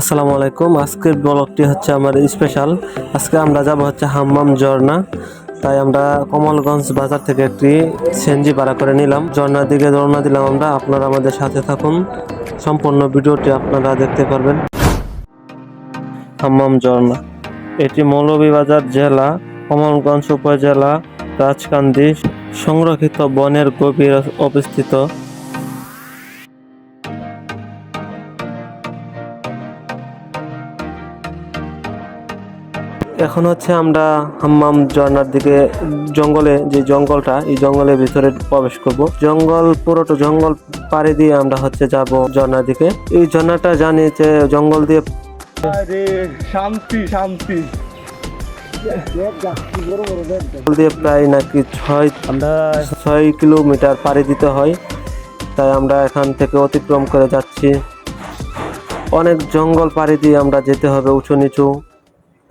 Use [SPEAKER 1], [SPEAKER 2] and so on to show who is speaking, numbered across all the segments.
[SPEAKER 1] আসসালামু আলাইকুম। আজকের ব্লগটি হচ্ছে আমার স্পেশাল আজকে আমরা যাব হচ্ছে হাম্মাম ঝর্ণা। তাই আমরা কমলগঞ্জ বাজার থেকে একটি সেনজি ভাড়া করে নিলাম। ঝর্ণার দিকে রওনা দিলাম আমরা। আপনারা আমাদের সাথে থাকুন। সম্পূর্ণ ভিডিওটি আপনারা দেখতে পারবেন। হাম্মাম ঝর্ণা। এটি মৌলভীবাজার জেলা, কমলগঞ্জ উপজেলা, রাজকান্দি। সংরক্ষিত বনের গভীর অবস্থিত। এখন হচ্ছে আমরা হাম্মাম ঝর্ণার দিকে জঙ্গলে যে জঙ্গলটা এই জঙ্গলের ভিতরে প্রবেশ করব। জঙ্গল পুরোটা জঙ্গল পাড়ি দিয়ে আমরা হচ্ছে যাব ঝর্ণার দিকে। এই ঝর্ণাটা জানি যে জঙ্গল দিয়ে
[SPEAKER 2] শান্তি শান্তি।
[SPEAKER 1] জঙ্গল দিয়ে প্রায় নাকি ছয়
[SPEAKER 2] আমরা
[SPEAKER 1] ছয় কিলোমিটার পাড়ি দিতে হয়। তাই আমরা এখান থেকে অতিক্রম করে যাচ্ছি। অনেক জঙ্গল পাড়ি দিয়ে আমরা যেতে হবে উঁচু নিচু।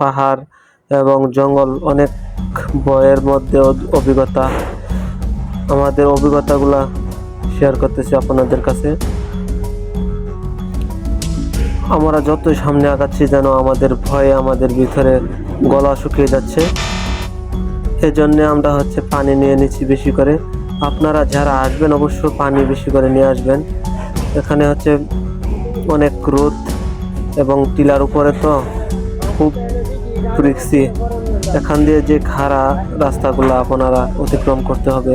[SPEAKER 1] পাহাড় এবং জঙ্গল অনেক বয়ের মধ্যে অভিজ্ঞতা। আমাদের অভিজ্ঞতাগুলা শেয়ার করতেছি আপনাদের কাছে। আমরা যত সামনে আগাচ্ছি যেন আমাদের ভয়ে আমাদের ভিতরে গলা শুকিয়ে যাচ্ছে। এজন্য আমরা হচ্ছে পানি নিয়ে নিচ্ছি বেশি করে। আপনারা যারা আসবেন অবশ্য পানি বেশি করে নিয়ে আসবেন। এখানে হচ্ছে অনেক রোদ এবং টিলার উপরে তো খুব রিক্সি এখান দিয়ে যে খাড়া রাস্তাগুলো আপনারা অতিক্রম করতে হবে,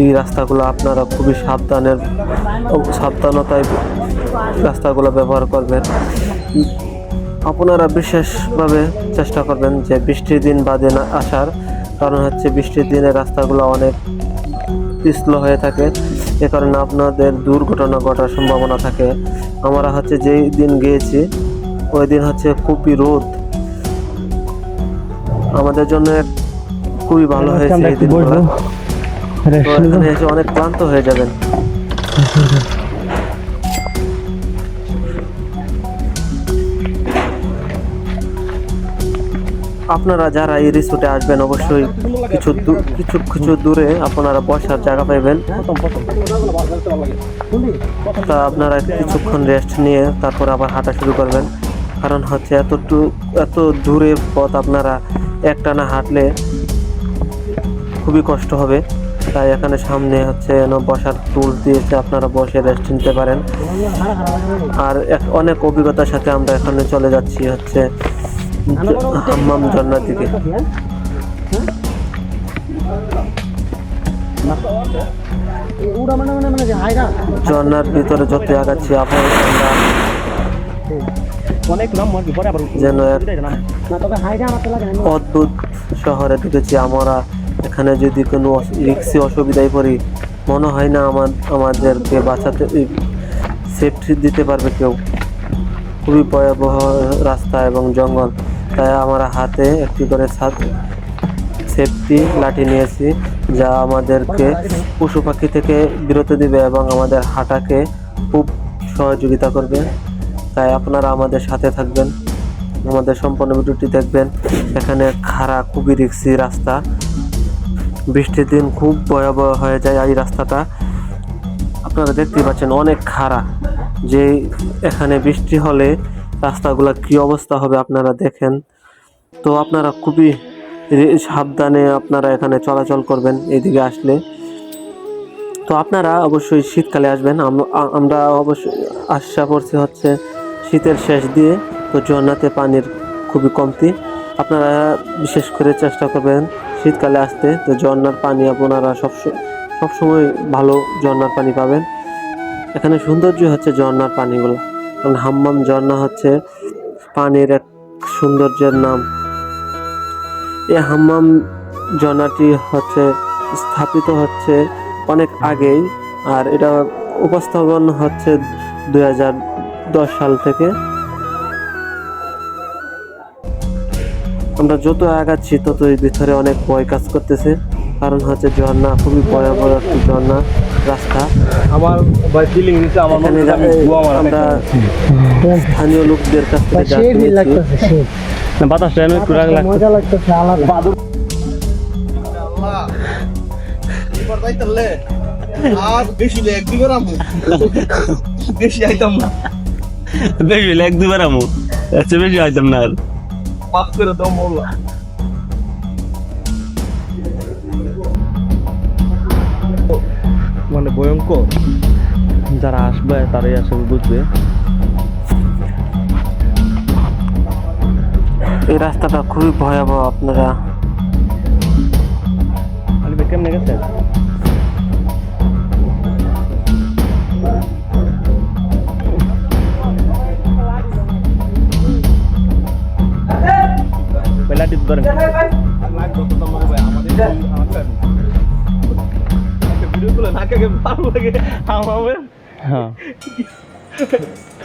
[SPEAKER 1] এই রাস্তাগুলো আপনারা খুবই সাবধানের, সাবধানতায় রাস্তাগুলো ব্যবহার করবেন। আপনারা বিশেষভাবে চেষ্টা করবেন যে বৃষ্টির দিন বাদে না আসার, কারণ হচ্ছে বৃষ্টির দিনে রাস্তাগুলো অনেক পিছলো হয়ে থাকে, এ কারণে আপনাদের দুর্ঘটনা ঘটার সম্ভাবনা থাকে। আমরা হচ্ছে যেই দিন গিয়েছি, ওই দিন হচ্ছে খুবই রোদ আমাদের জন্য খুবই ভালো হয়েছে এই দিনগুলো। এখানে এসে অনেক ক্লান্ত হয়ে যাবেন। আপনারা যারা এই রিসোর্টে আসবেন অবশ্যই কিছু কিছু কিছু দূরে আপনারা বসার জায়গা পাইবেন। তা আপনারা কিছুক্ষণ রেস্ট নিয়ে তারপর আবার হাঁটা শুরু করবেন। কারণ হচ্ছে এতটু এত দূরে পথ আপনারা একটানা হাঁটলে খুবই কষ্ট হবে। তাই এখানে সামনে হচ্ছে যেন বসার টুল দিয়েছে, আপনারা বসে রেস্ট নিতে পারেন। আর এক- অনেক অভিজ্ঞতার সাথে আমরা এখানে চলে যাচ্ছি হচ্ছে হাম্মাম ঝর্ণার দিকে। ঝর্ণার ভিতরে যত আগাচ্ছি আপনার যেন অদ্ভুত শহরে ঢুকেছি আমরা। এখানে যদি কোনো রিক্সি অসুবিধায় পড়ি মনে হয় না আমার আমাদেরকে বাঁচাতে সেফটি দিতে পারবে কেউ। খুবই ভয়াবহ রাস্তা এবং জঙ্গল। তাই আমরা হাতে একটি করে সেফটি লাঠি নিয়েছি যা আমাদেরকে পশু পাখি থেকে বিরত দিবে এবং আমাদের হাঁটাকে খুব সহযোগিতা করবে। তাই আপনারা আমাদের সাথে থাকবেন, আমাদের সম্পূর্ণ ভিডিওটি দেখবেন। এখানে খাড়া খুবই রিক্সি রাস্তা। বৃষ্টির দিন খুব ভয়াবহ হয়ে যায় এই রাস্তাটা। আপনারা দেখতেই পাচ্ছেন অনেক খাড়া। যে এখানে বৃষ্টি হলে রাস্তাগুলো কি অবস্থা হবে আপনারা দেখেন। তো আপনারা খুবই সাবধানে আপনারা এখানে চলাচল করবেন এদিকে আসলে। তো আপনারা অবশ্যই শীতকালে আসবেন। আমরা অবশ্যই আশা করছি হচ্ছে শীতের শেষ দিয়ে তো ঝর্ণাতে পানির খুবই কমতি। আপনারা বিশেষ করে চেষ্টা করবেন শীতকালে আসতে, তো ঝর্ণার পানি আপনারা সব সবসময় ভালো ঝর্ণার পানি পাবেন। এখানে সৌন্দর্য হচ্ছে ঝর্ণার পানিগুলো। কারণ হাম্মাম ঝর্ণা হচ্ছে পানির এক সৌন্দর্যের নাম। এই হাম্মাম ঝর্ণাটি হচ্ছে, স্থাপিত হচ্ছে অনেক আগেই, আর এটা উপস্থাপন হচ্ছে দুই হাজার দশ সাল থেকে। আমরা যত আগাচ্ছি তত এই ভিতরে অনেক ভয় কাজ করতেছে। কারণ হচ্ছে ঝর্ণা খুবই ভয়াবহ একটি ঝর্ণা রাস্তা।
[SPEAKER 2] আমার ফিলিং নিতে আমার
[SPEAKER 1] আমরা স্থানীয় লোকদের কাছ থেকে
[SPEAKER 3] মজা লাগতেছে আলাদা।
[SPEAKER 4] আর বেশি এক বেশি আইতাম না।
[SPEAKER 2] বেশি হলে এক দুবার আমু। আচ্ছা বেশি হইতাম না আর। মাফ করে দাও মোল্লা মানে ভয়ঙ্কর। যারা আসবে তারাই আসলে বুঝবে।
[SPEAKER 1] এই রাস্তাটা খুবই ভয়াবহ আপনারা।
[SPEAKER 2] আলি ভাই কেমনে গেছে পেলাটি ধরেন হ্যাঁ।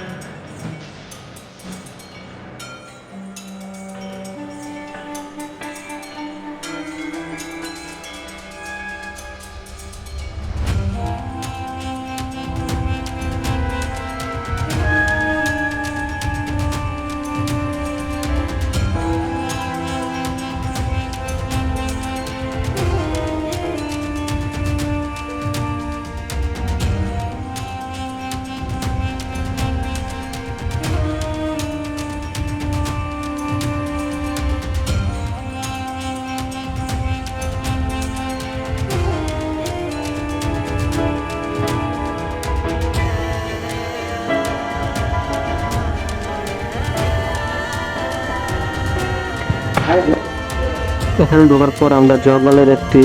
[SPEAKER 1] এখানে ঢোকার পর আমরা জঙ্গলের একটি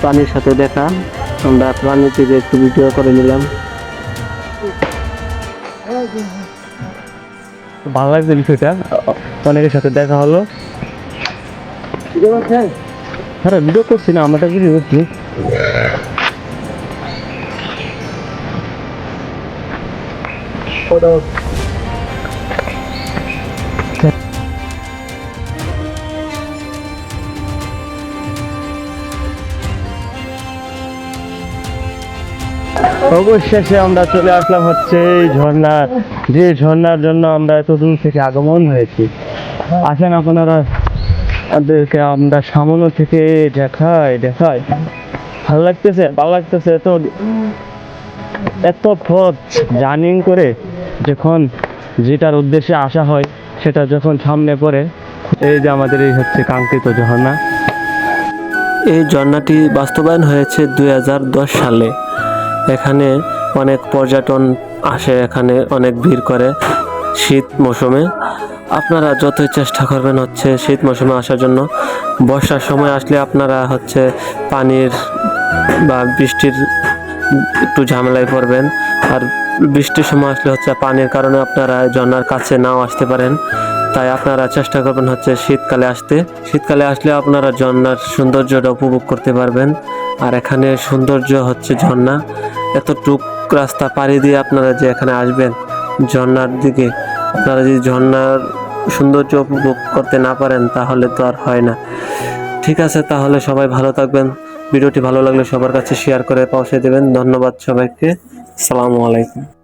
[SPEAKER 1] প্রাণীর সাথে দেখা। আমরা প্রাণী থেকে একটু ভিডিও করে নিলাম।
[SPEAKER 2] ভালো লাগছে বিষয়টা। অনেকের সাথে দেখা হলো। হ্যাঁ ভিডিও করছি না আমরা ভিডিও করছি অবশেষে আমরা চলে আসলাম হচ্ছে এই ঝর্ণা যে ঝর্ণার জন্য আমরা এত দূর থেকে আগমন হয়েছি। আসেন আপনারা আমাদেরকে আমরা সামনে থেকে দেখাই দেখাই। ভালো লাগতেছে? ভালো লাগতেছে? এত এত পথ জার্নিং করে যখন যেটার উদ্দেশ্যে আসা হয়, সেটা যখন সামনে পড়ে, এই যে আমাদের এই হচ্ছে কাঙ্ক্ষিত ঝর্ণা।
[SPEAKER 1] এই ঝর্ণাটি বাস্তবায়ন হয়েছে দুই হাজার দশ সালে। এখানে অনেক পর্যটন আসে, এখানে অনেক ভিড় করে শীত মৌসুমে। আপনারা যতই চেষ্টা করবেন হচ্ছে শীত মৌসুমে আসার জন্য, বর্ষার সময় আসলে আপনারা হচ্ছে পানির বা বৃষ্টির একটু ঝামেলায় পড়বেন। আর বৃষ্টির সময় আসলে হচ্ছে পানির কারণে আপনারা ঝর্ণার কাছে নাও আসতে পারেন। তাই আপনারা চেষ্টা করবেন হচ্ছে শীতকালে আসতে। শীতকালে আসলে আপনারা ঝর্ণার সৌন্দর্যটা উপভোগ করতে পারবেন। আর এখানে সৌন্দর্য হচ্ছে ঝর্ণা। এতটুক রাস্তা পাড়ি দিয়ে আপনারা যে এখানে আসবেন, ঝর্ণার দিকে, আপনারা যদি ঝর্ণার সৌন্দর্য উপভোগ করতে না পারেন, তাহলে তো আর হয় না। ঠিক আছে, তাহলে সবাই ভালো থাকবেন। ভিডিওটি ভালো লাগলে সবার কাছে শেয়ার করে পৌঁছে দেবেন। ধন্যবাদ সবাইকে। সালামু আলাইকুম।